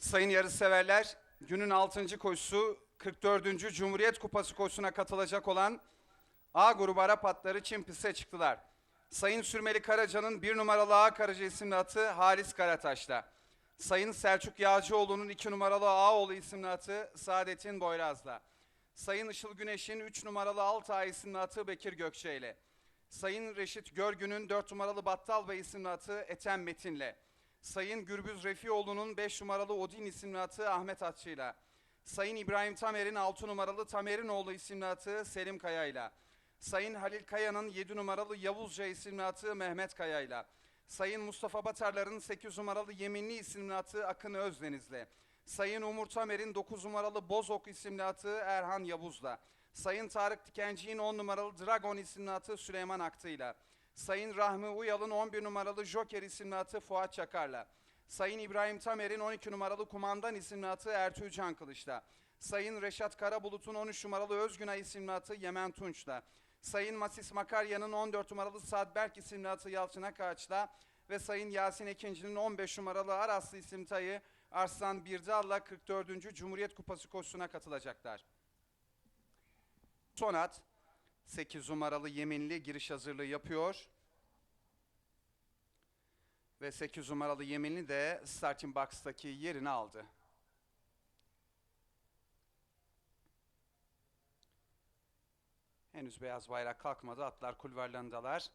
Sayın yarışseverler, günün 6. koşusu 44. Cumhuriyet Kupası koşusuna katılacak olan A grubu Arap atları Çin piste çıktılar. Sayın Sürmeli Karaca'nın bir numaralı A Karaca isimli atı Halis Karataş'ta. Sayın Selçuk Yağcıoğlu'nun iki numaralı Ağoğlu isimli atı Saadettin Boyraz'da. Sayın Işıl Güneş'in 3 numaralı Altay isimli atı Bekir Gökçe ile. Sayın Reşit Görgün'ün 4 numaralı Battal Bey isimli atı Ethem Metin'le. Sayın Gürbüz Refioğlu'nun 5 numaralı Odin isimli atı Ahmet Atçı'yla. Sayın İbrahim Tamer'in 6 numaralı Tamer'inoğlu isimli atı Selim Kaya'yla. Sayın Halil Kaya'nın 7 numaralı Yavuzca isimli atı Mehmet Kaya'yla. Sayın Mustafa Batarlar'ın 8 numaralı Yeminli isimli atı Akın Özdeniz'le. Sayın Umur Tamer'in 9 numaralı Bozok isimli atı Erhan Yavuz'la. Sayın Tarık Tikenci'nin 10 numaralı Dragon isimli atı Süleyman Aktı'yla. Sayın Rahmi Uyal'ın 11 numaralı Joker isimli atı Fuat Çakar'la. Sayın İbrahim Tamer'in 12 numaralı Kumandan isimli atı Ertuğ Can Kılıç'la. Sayın Reşat Karabulut'un 13 numaralı Özgünay isimli atı Yemen Tunç'la. Sayın Masis Makarya'nın 14 numaralı Sadberk isimli atı Yalçın Akaç'la ve Sayın Yasin Ekinci'nin 15 numaralı Araslı isimli tayı Arslan Birdal'la 44. Cumhuriyet Kupası koşusuna katılacaklar. Sonat 8 numaralı Yeminli giriş hazırlığı yapıyor. Ve 8 numaralı Yeminli de starting box'taki yerini aldı. Henüz beyaz bayrak kalkmadı. Atlar kulvarlarındalar.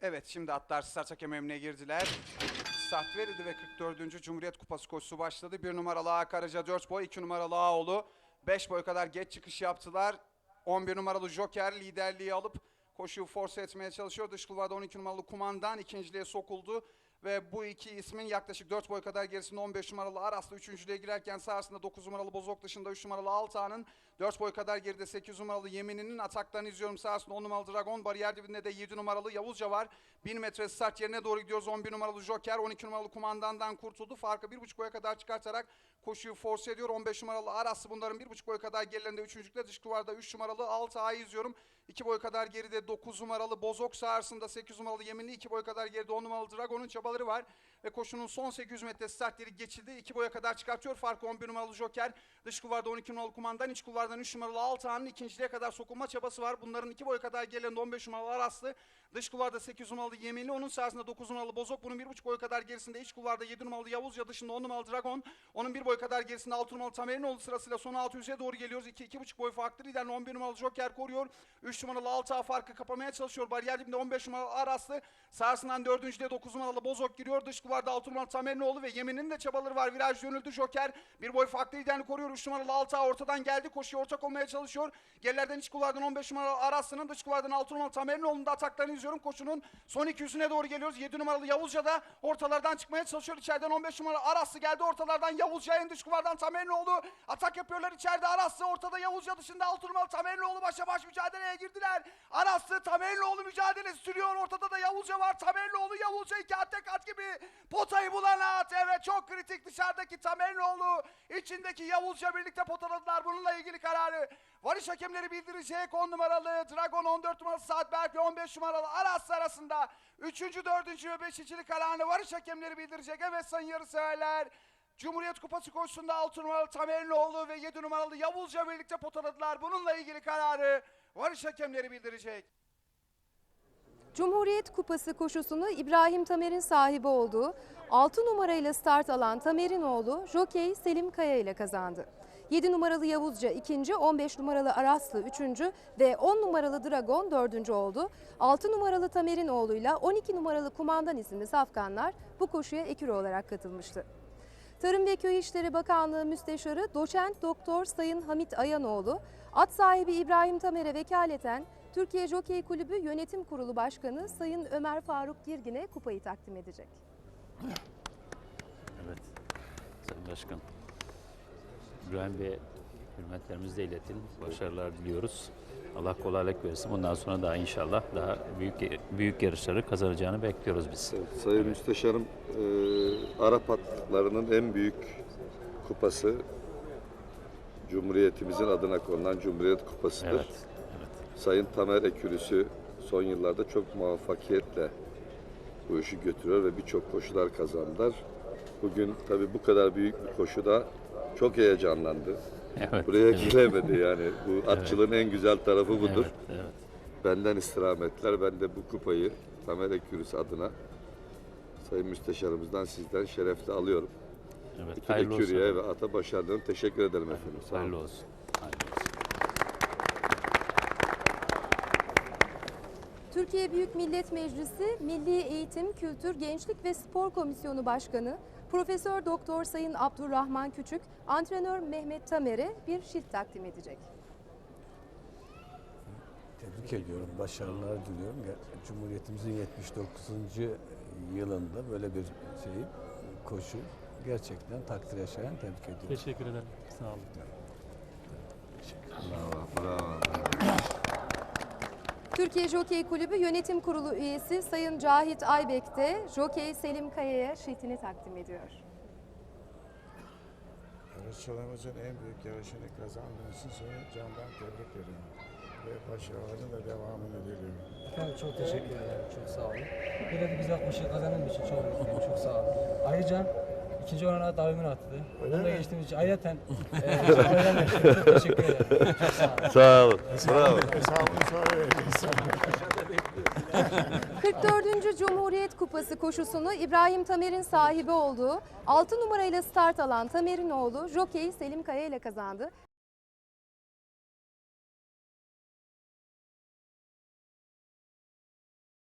Evet şimdi atlar start hakem girdiler. Start verildi ve 44. Cumhuriyet Kupası koşusu başladı. 1 numaralı A Karaca 4 boy, 2 numaralı Ağoğlu 5 boy kadar geç çıkış yaptılar. 11 numaralı Joker liderliği alıp koşuyu force etmeye çalışıyor. Dış kulvarda 12 numaralı Kumandan ikinciliğe sokuldu. Ve bu iki ismin yaklaşık 4 boy kadar gerisinde 15 numaralı Aras'la üçüncülüğe girerken sağısında 9 numaralı Bozok dışında 3 numaralı Altağ'ın 4 boy kadar geride 8 numaralı Yemin'in ataklarını izliyorum. Sağısında 10 numaralı Dragon bariyer dibinde de 7 numaralı Yavuzca var. 1000 metre start yerine doğru gidiyoruz. 11 numaralı Joker 12 numaralı kumandandan kurtuldu. Farkı 1,5 boya kadar çıkartarak koşuyu force ediyor. 15 numaralı Aras'ı bunların 1,5 boy kadar gerilerinde üçüncülükte dış duvarda 3 numaralı Altağ'ı izliyorum. 2 boy kadar geride 9 numaralı Bozok sağrısında 8 numaralı Yeminli 2 boy kadar geride 10 numaralı Dragon'un çabaları var. Ve koşunun son 800 metre start yeri geçildi. 2 boya kadar çıkartıyor. Farkı 11 numaralı Joker. Dış kulvarda 12 numaralı kumandan. iç kulvardan 3 numaralı Altağ'ın ikinciliğe kadar sokulma çabası var. Bunların 2 boy kadar gerilerinde 15 numaralı Araslı. Dış kulvarda 8 numaralı Yeminli. Onun sağrısında 9 numaralı Bozok. Bunun 1,5 boy kadar gerisinde iç kulvarda 7 numaralı Yavuzca dışında 10 numaralı Dragon. Onun 1 boy kadar gerisinde 6 numaralı Tamerinoğlu sırasıyla son 600'e doğru geliyoruz. 2 2,5 boy farklı liderle 11 numaralı Joker koruyor. 3 numaralı Altağ farkı kapamaya çalışıyor. Bariyer dibinde 15 numaralı Araslı. Sağrısından 4. 9 numaralı Bozok giriyor. Dış kulvarda 6 numaralı Tamerinoğlu ve Yemin'in de çabaları var. Viraj dönüldü Joker. Bir boy farklı liderini koruyor. 3 numaralı Altağ ortadan geldi. Koşuya ortak olmaya çalışıyor. Gerilerden iç kulvardan 15 numaralı Araslı'nın dış kulvardan 6 numaralı Tamerinoğlu'nun da ataklarını izliyorum. Koşunun son 200'üne doğru geliyoruz. 7 numaralı Yavuzca da ortalardan çıkmaya çalışıyor. İçeriden 15 numaralı Araslı geldi. Ortalardan Yavuzca en dış kulvardan Tamerinoğlu. Atak yapıyorlar içeride Araslı. Ortada Yavuzca dışında 6 numaralı Tamerinoğlu başa baş mücadeleye girdiler. Araslı Tamerinoğlu mücadelesi sürüyor. Ortada da Yavuzca var. Tamerinoğlu Yavuzca iki at tek at gibi potayı bulan at. Evet çok kritik dışarıdaki Tamerinoğlu. içindeki Yavuzca birlikte potaladılar. Bununla ilgili kararı varış hakemleri bildirecek. 10 numaralı Dragon 14 numaralı Saatberk ve 15 numaralı Aras arasında 3. 4. ve 5. kararını varış hakemleri bildirecek. Evet sayın yarışseverler. Cumhuriyet Kupası koşusunda 6 numaralı Tamerinoğlu ve 7 numaralı Yavuzca birlikte potaladılar. Bununla ilgili kararı varış hakemleri bildirecek. Cumhuriyet Kupası koşusunu İbrahim Tamer'in sahibi olduğu 6 numarayla start alan Tamer'inoğlu Jokey Selim Kaya ile kazandı. 7 numaralı Yavuzca ikinci, 15 numaralı Araslı üçüncü ve 10 numaralı Dragon dördüncü oldu. 6 numaralı Tamer'inoğlu ile 12 numaralı Kumandan isimli safkanlar bu koşuya ekür olarak katılmıştı. Tarım ve Köy İşleri Bakanlığı Müsteşarı Doçent Doktor Sayın Hamit Ayanoğlu, at sahibi İbrahim Tamer'e vekaleten Türkiye Jokey Kulübü Yönetim Kurulu Başkanı Sayın Ömer Faruk Girgin'e kupayı takdim edecek. Evet, Sayın Başkan. İbrahim Bey'e hürmetlerimizi de iletin. Başarılar diliyoruz. Allah kolaylık versin. Bundan sonra daha inşallah daha büyük büyük yarışları kazanacağını bekliyoruz biz. Evet, Sayın Müsteşarım, e, Arap atlarının en büyük kupası Cumhuriyetimizin adına konulan Cumhuriyet Kupası'dır. Evet, evet. Sayın Tamer Ekürüsü son yıllarda çok muvaffakiyetle bu işi götürüyor ve birçok koşular kazandılar. Bugün tabii bu kadar büyük bir koşuda çok heyecanlandı. Evet. Buraya evet, gelemedi yani. Bu atçılığın en güzel tarafı budur. Evet, evet. Benden istirhametler. Ben de bu kupayı Tamer Ekürüsü adına Sayın Müsteşarımızdan sizden şerefle alıyorum. evet. Bütün Hayırlı olsun. Ekürü'ye ve ata başarılarım teşekkür ederim efendim. Sağ. Hayırlı olsun. Hayırlı olsun. Türkiye Büyük Millet Meclisi Milli Eğitim, Kültür, Gençlik ve Spor Komisyonu Başkanı Profesör Doktor Sayın Abdurrahman Küçük, antrenör Mehmet Tamer'e bir şilt takdim edecek. Tebrik ediyorum, başarılar diliyorum. Cumhuriyetimizin 79. yılında böyle bir şey, koşu gerçekten takdire şayan tebrik ediyorum. Teşekkür ederim. Sağ olun. Türkiye Jokey Kulübü Yönetim Kurulu üyesi Sayın Cahit Aybek de Jokey Selim Kaya'ya şiltini takdim ediyor. Yarışçılarımızın en büyük yarışını kazandığınız için seni candan tebrik ediyorum. Ve başarıların da devamını diliyorum. Efendim çok teşekkür ederim. Çok sağ olun. Böyle bir güzel koşu kazandığım için çok mutluyum. Çok sağ olun. Ayrıca ikinci orana davimin attı. Onu da geçtiğimiz için ayrıca e. Çok teşekkür ederim. Çok sağ olun. Sağ olun. Bravo. Hesabını sonra vereceğiz. 44. Cumhuriyet Kupası koşusunu İbrahim Tamer'in sahibi olduğu 6 numarayla start alan Tamer'in oğlu Jokey Selim Kaya ile kazandı.